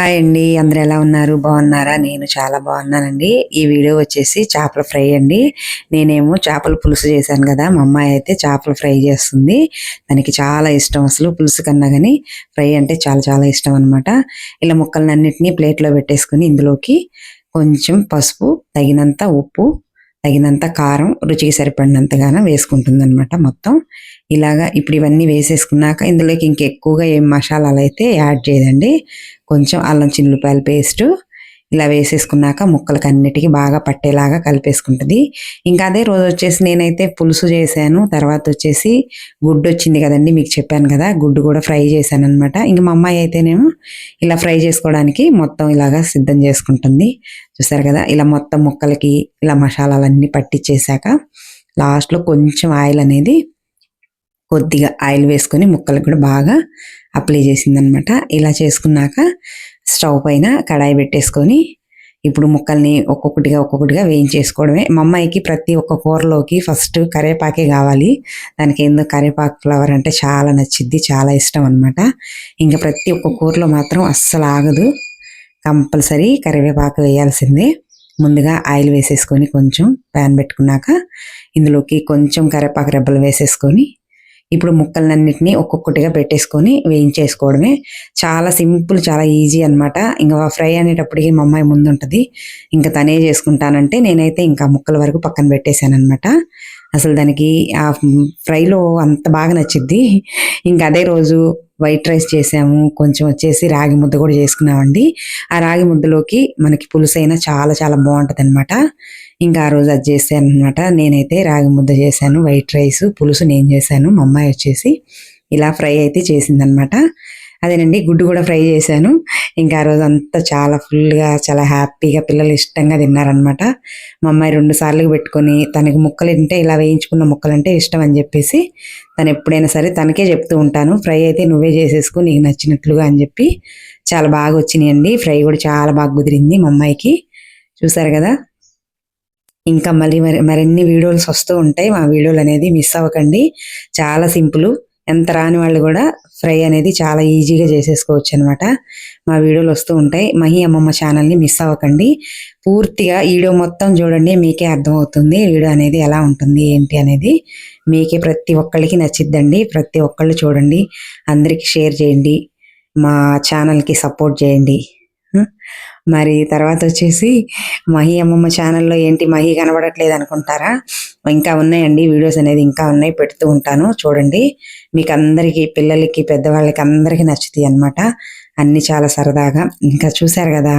Hi అండి అందరు ఎలా ఉన్నారు? బాగున్నారా? నేను చాలా బాగున్నానండి. ఈ వీడియో వచ్చేసి చేపల ఫ్రై అండి. నేనేమో చేపల పులుసు చేశాను కదా మా అమ్మాయి అయితే చేపల ఫ్రై చేస్తుంది. దానికి చాలా ఇష్టం అసలు పులుసు కన్నా కానీ ఫ్రై అంటే చాలా చాలా ఇష్టం అనమాట ఇలా ముక్కలన్నింటినీ ప్లేట్లో పెట్టేసుకుని ఇందులోకి కొంచెం పసుపు తగినంత ఉప్పు తగినంత కారం రుచికి సరిపడినంతగానో వేసుకుంటుంది అనమాట మొత్తం. ఇలాగా ఇప్పుడు ఇవన్నీ వేసేసుకున్నాక ఇందులోకి ఇంకెక్కువగా ఏం మసాలాలు అయితే యాడ్ చేయదండి. కొంచెం అల్లం చిల్లుపాయల పేస్టు ఇలా వేసేసుకున్నాక ముక్కలకి అన్నిటికీ బాగా పట్టేలాగా కలిపేసుకుంటుంది. ఇంకా అదే రోజు వచ్చేసి నేనైతే పులుసు చేశాను. తర్వాత వచ్చేసి గుడ్డు వచ్చింది కదండి మీకు చెప్పాను కదా గుడ్డు కూడా ఫ్రై చేశాను అనమాట ఇంకా మా అమ్మాయి అయితేనేమో ఇలా ఫ్రై చేసుకోవడానికి మొత్తం ఇలాగా సిద్ధం చేసుకుంటుంది. చూసారు కదా ఇలా మొత్తం ముక్కలకి ఇలా మసాలాలన్నీ పట్టించేసాక లాస్ట్లో కొంచెం ఆయిల్ అనేది కొద్దిగా ఆయిల్ వేసుకొని ముక్కలకు కూడా బాగా అప్లై చేసిందనమాట. ఇలా చేసుకున్నాక స్టవ్ పైన కడాయి పెట్టేసుకొని ఇప్పుడు ముక్కల్ని ఒక్కొక్కటిగా ఒక్కొక్కటిగా వేయించేసుకోవడమే. మా అమ్మాయికి ప్రతి ఒక్క కూరలోకి ఫస్ట్ కరేపాకే కావాలి. దానికి ఏందో కరేపాకు ఫ్లవర్ అంటే చాలా నచ్చిద్ది చాలా ఇష్టం అనమాట ఇంకా ప్రతి ఒక్క కూరలో మాత్రం అస్సలు ఆగదు. కంపల్సరీ కరివేపాకు వేయాల్సిందే. ముందుగా ఆయిల్ వేసేసుకొని కొంచెం ప్యాన్ పెట్టుకున్నాక ఇందులోకి కొంచెం కరేపాకు రెబ్బలు వేసేసుకొని ఇప్పుడు ముక్కలన్నింటినీ ఒక్కొక్కటిగా పెట్టేసుకొని వేయించేసుకోవడమే. చాలా సింపుల్ చాలా ఈజీ అనమాట ఇంకా ఫ్రై అనేటప్పటికి మా అమ్మాయి ముందు ఉంటుంది ఇంకా తనే చేసుకుంటానంటే నేనైతే ఇంకా ముక్కల వరకు పక్కన పెట్టేశాను అనమాట అసలు దానికి ఆ ఫ్రైలో అంత బాగా నచ్చిద్ది. ఇంకా అదే రోజు వైట్ రైస్ చేసాము. కొంచెం వచ్చేసి రాగి ముద్ద కూడా చేసుకున్నామండి. ఆ రాగి ముద్దలోకి మనకి పులుసు అయినా చాలా చాలా బాగుంటుంది అనమాట ఇంకా ఆ రోజు అది చేశాను అనమాట నేనైతే రాగి ముద్ద చేశాను వైట్ రైస్ పులుసు నేను చేశాను మా అమ్మాయి వచ్చేసి ఇలా ఫ్రై అయితే చేసిందనమాట అదేనండి గుడ్డు కూడా ఫ్రై చేశాను. ఇంకా ఆ రోజు అంతా చాలా ఫుల్గా చాలా హ్యాపీగా పిల్లలు ఇష్టంగా తిన్నారనమాట మా అమ్మాయి రెండు సార్లు పెట్టుకొని తనకి ముక్కలు తింటే ఇలా వేయించుకున్న ముక్కలు అంటే ఇష్టం అని చెప్పేసి తను ఎప్పుడైనా సరే తనకే చెప్తూ ఉంటాను. ఫ్రై అయితే నువ్వే చేసేసుకో నీకు నచ్చినట్లుగా అని చెప్పి. చాలా బాగా వచ్చినాయండి. ఫ్రై కూడా చాలా బాగా కుదిరింది మా అమ్మాయికి. చూసారు కదా? ఇంకా మళ్ళీ మరి మరిన్ని వీడియోస్ వస్తూ ఉంటాయి. మా వీడియోలు అనేది మిస్ అవ్వకండి. చాలా సింపుల్. ఎంత రాని వాళ్ళు కూడా ఫ్రై అనేది చాలా ఈజీగా చేసేసుకోవచ్చు అనమాట మా వీడియోలు వస్తూ ఉంటాయి. మహి అమ్మమ్మ ఛానల్ని మిస్ అవ్వకండి. పూర్తిగా వీడియో మొత్తం చూడండి మీకే అర్థమవుతుంది. వీడియో అనేది ఎలా ఉంటుంది ఏంటి అనేది మీకే ప్రతి ఒక్కళ్ళకి నచ్చిద్దండి. ప్రతి ఒక్కళ్ళు చూడండి. అందరికీ షేర్ చేయండి. మా ఛానల్కి సపోర్ట్ చేయండి. మరి తర్వాత వచ్చేసి మహి అమ్మమ్మ ఛానల్లో ఏంటి మహి కనబడట్లేదు అనుకుంటారా? ఇంకా ఉన్నాయండి వీడియోస్ అనేది ఇంకా ఉన్నాయి పెడుతూ ఉంటాను. చూడండి మీకు అందరికీ పిల్లలకి పెద్దవాళ్ళకి అందరికీ నచ్చుతాయి అనమాట అన్ని చాలా సరదాగా. ఇంకా చూసారు కదా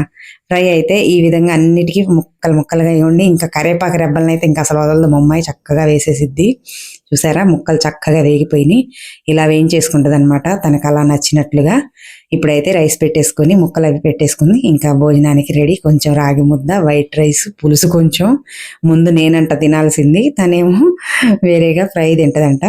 ఫ్రై అయితే ఈ విధంగా అన్నిటికీ ముక్కలు ముక్కలుగా ఇవ్వండి ఇంకా కరేపాకు రెబ్బలను అయితే ఇంకా అసలు వదలదు. మమ్మాయి చక్కగా వేసేసిద్ది. చూసారా? ముక్కలు చక్కగా వేగిపోయినాయి. ఇలా వేయించేసుకుంటుంది అనమాట తనకు అలా నచ్చినట్లుగా. ఇప్పుడైతే రైస్ పెట్టేసుకొని ముక్కలు అవి పెట్టేసుకుని ఇంకా భోజనానికి రెడీ. కొంచెం రాగి ముద్ద వైట్ రైస్ పులుసు కొంచెం. ముందు నేనంట తినాల్సింది. తనేమో వేరేగా ఫ్రై తింటదంట.